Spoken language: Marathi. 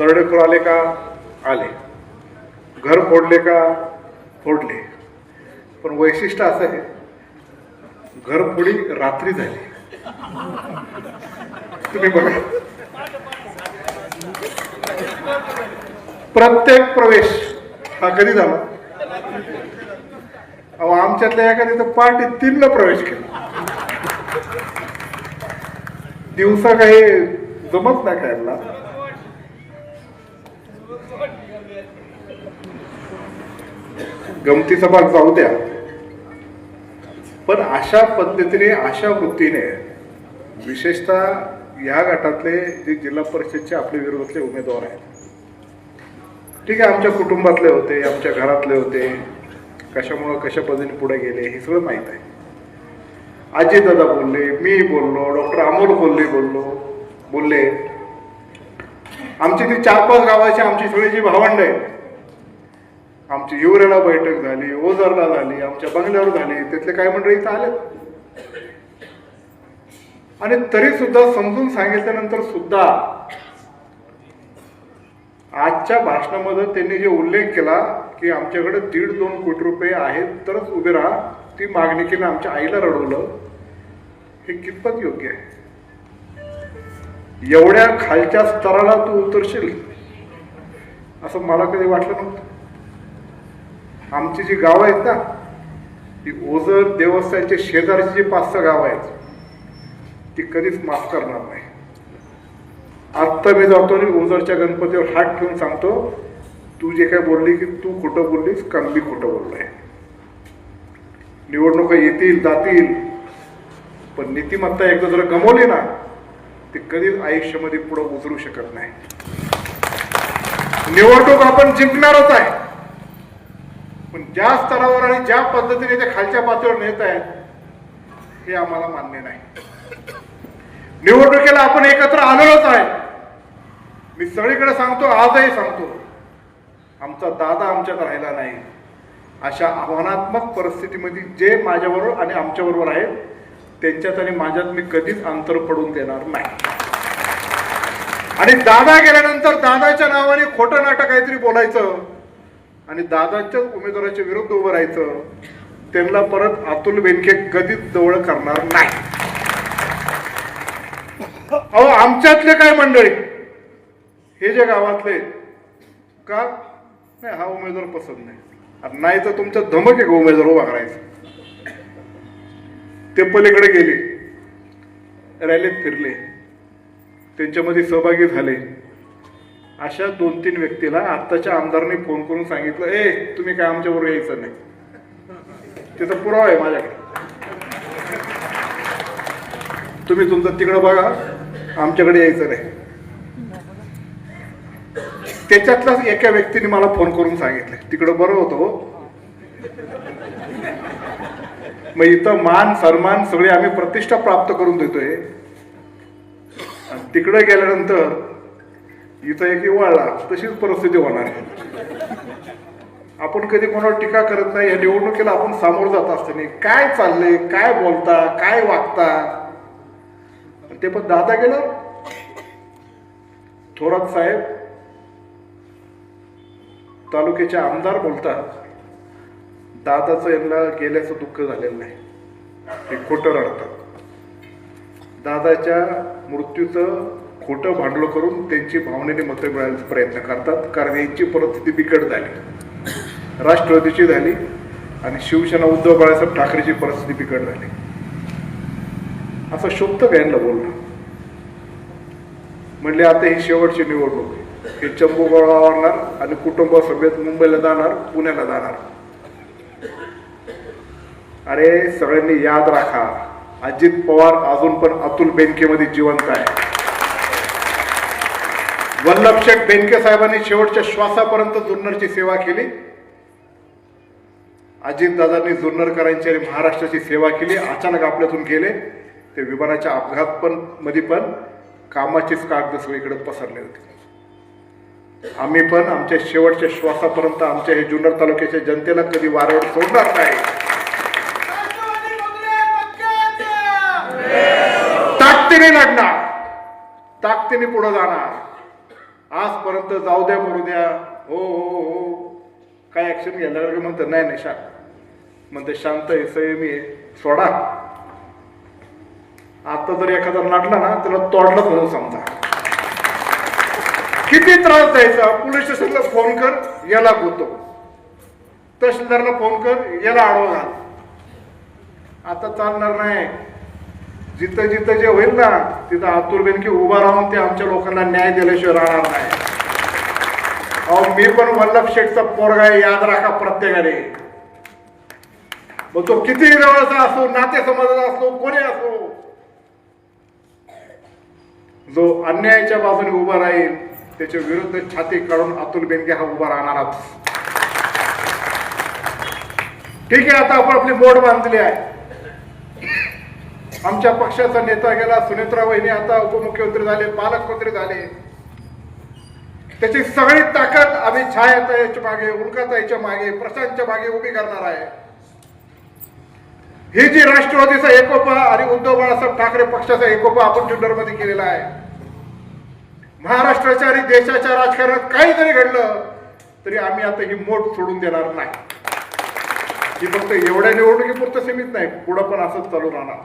दरोडेखोर आले का? आले. घर फोडले का? फोडले. पण वैशिष्ट्य असं आहे घरफोडी रात्री झाली. तुम्ही बघा. प्रत्येक प्रवेश हा कधी झाला? अहो आमच्यातल्या एखादी तर पार्टी तीनला प्रवेश केला. दिवसा काही जमत नाही खायला. गमतीचा भाग जाऊ द्या. पण अशा पद्धतीने अशा वृत्तीने विशेषतः या गटातले जे जिल्हा परिषदचे आपले विरोधातले उमेदवार आहेत. ठीक आहे आमच्या कुटुंबातले होते आमच्या घरातले होते कशामुळं कशा पद्धतीने पुढे गेले हे सगळं माहीत आहे. अजितदादा बोलले मी बोललो डॉक्टर अमोल बोलले बोललो बोलले आमची ती चार पाच गावाची आमची सगळी जी भावंड आहेत आमची युवरेला बैठक झाली ओझरला झाली आमच्या बंगल्यावर झाली तिथले काय मंडळी इथं आले आणि तरी सुद्धा समजून सांगितल्यानंतर सुद्धा आजच्या भाषणामध्ये त्यांनी जे उल्लेख केला की आमच्याकडे दीड दोन कोटी रुपये आहेत तरच उभे राहा. ती मागणी केली आमच्या आईला रडवलं. हे कितपत योग्य आहे? एवढ्या खालच्या स्तराला तू उतरशील असं मला कधी वाटलं नव्हतं. आमची जी गावं आहेत ना ती ओझर देवस्थानचे शेजारची जी पाच सहा गावं आहेत ती कधीच माफ करणार नाही. आत्ता मी जातो आणि ओझरच्या गणपतीवर हात ठेवून सांगतो तू जे काय बोलली की तू खोटं बोललीस का मी खोटं आहे निवडणुका येतील जातील पण नीतिमत्ता एकदा जर गमवली ना ती कधीच आयुष्यामध्ये पुढं उतरू शकत नाही. निवडणूक आपण जिंकणारच आहे. ज्या स्तरावर आणि ज्या पद्धतीने ते खालच्या पातळीवर नेत आहेत हे आम्हाला मान्य नाही. निवडणुकीला आपण एकत्र आलेलोच आहे. मी सगळीकडे सांगतो आजही सांगतो. आमचा दादा आमच्यात राहिला नाही. अशा आव्हानात्मक परिस्थितीमध्ये जे माझ्याबरोबर आणि आमच्याबरोबर आहेत त्यांच्यात आणि माझ्यात मी कधीच अंतर पडून देणार नाही. आणि दादा गेल्यानंतर दादाच्या नावाने खोटं नाटक काहीतरी बोलायचं आणि दादाच्याच उमेदवाराच्या विरुद्ध उभं राहायचं त्यांना परत अतुल बेनके कधीच जवळ करणार नाही. अहो आमच्यातले काय मंडळी? हे जे गावातले का? नाही हा उमेदवार पसंत नाही. नाही तर तुमचा धमक एक उमेदवार उभा करायचा. ते पलीकडे गेले रॅलीत फिरले त्यांच्यामध्ये सहभागी झाले. अशा दोन तीन व्यक्तीला आत्ताच्या आमदारांनी फोन करून सांगितलं ए तुम्ही काय आमच्याबरोबर यायचं नाही. त्याचा पुरावा आहे माझ्याकडे. तुम्ही तुमचं तिकडं बघा आमच्याकडे यायचं नाही. त्याच्यातलाच एका व्यक्तीने मला फोन करून सांगितलं तिकडं बरं होतं हो. मग इथं मान सन्मान सगळी आम्ही प्रतिष्ठा प्राप्त करून देतोय. तिकडे गेल्यानंतर इथं एक वळला तशीच परिस्थिती होणार आहे. आपण कधी कोणावर टीका करत नाही या निवडणुकीला आपण सामोर जात असताना काय चाललंय काय बोलता काय वागता? ते पण दादा गेलं. थोरात साहेब तालुक्याचे आमदार बोलतात दादाचं यांना गेल्याचं दुःख झालेलं नाही. ते खोटं रडतात. दादाच्या मृत्यूचं खोटं भांडवल करून त्यांची भावनेने मतं मिळायचा प्रयत्न करतात कारण यांची परिस्थिती बिकट झाली. राष्ट्रवादीची झाली आणि शिवसेना उद्धव बाळासाहेब ठाकरेची परिस्थिती बिकट झाली. असं शोभतं यांना बोलणं? म्हणले आता ही शेवटची निवडणूक आहे. हे चंबूगडावरणार आणि कुटुंब सभेत मुंबईला जाणार पुण्याला जाणार. अरे सगळ्यांनी याद राखा अजित पवार अजून पण अतुल बेंकेमध्ये जिवंत आहे. वल्लभशेठ बेनके साहेबांनी शेवटच्या श्वासापर्यंत जुन्नरची सेवा केली. अजितदादांनी जुन्नरकरांची आणि महाराष्ट्राची सेवा केली. अचानक आपल्यातून गेले. ते विमानाच्या अपघात पण मध्ये पण कामाचीच कागद सगळीकडे पसरले होते. आम्ही पण आमच्या शेवटच्या श्वासापर्यंत आमच्या हे जुन्नर तालुक्याच्या जनतेला कधी वारंवार सोडणार नाही. ताकदीने लढणार. ताकदीने पुढे जाणार. आजपर्यंत जाऊ द्या मरू द्या. हो हो हो, हो. काय ॲक्शन घ्यायला लागलं म्हणतं नाही नाही शांत. म्हणते शांत आहे संयमी आहे. सोडा. आता जर एखादा नाटला ना त्याला तोडलंच म्हणून समजा. किती त्रास द्यायचा? पोलीस स्टेशनला फोन कर याला गुतो तहसीलदारला फोन कर याला आडवा घाल. आता चालणार नाही. जिथं जिथं जे होईल ना तिथं अतुल बेनके उभा राहून ते आमच्या लोकांना न्याय दिल्याशिवाय राहणार नाही. अहो मी पण वल्लभ शेठचा पोरगा आहे याद राखा प्रत्येकाने. मग तो किती जवळचा असो नाते समाजाचा असो कोणी असो जो अन्यायाच्या बाजूने उभा राहील त्याच्या विरुद्ध छाती काढून अतुल बेनके हा उभा राहणारच. ठीक आहे आता आपण आपली बोट बांधली आहे. आमच्या पक्षाचा नेता गेला सुनेत्रा वहिनी आता उपमुख्यमंत्री झाले पालकमंत्री झाले. त्याची सगळी ताकद आम्ही छायाताईच्या मागे उल्काताईच्या मागे प्रशांतच्या मागे उभी करणार आहे. ही जी राष्ट्रवादीचा एकोपा आणि उद्धव बाळासाहेब ठाकरे पक्षाचा एकोपा आपण जुन्नरमध्ये केलेला आहे. महाराष्ट्राच्या आणि देशाच्या राजकारणात काही जरी घडलं तरी आम्ही आता ही मोठ सोडून देणार नाही. ही फक्त एवढ्या निवडणुकीपुरतं सीमित नाही पुढं पण असंच चालू राहणार.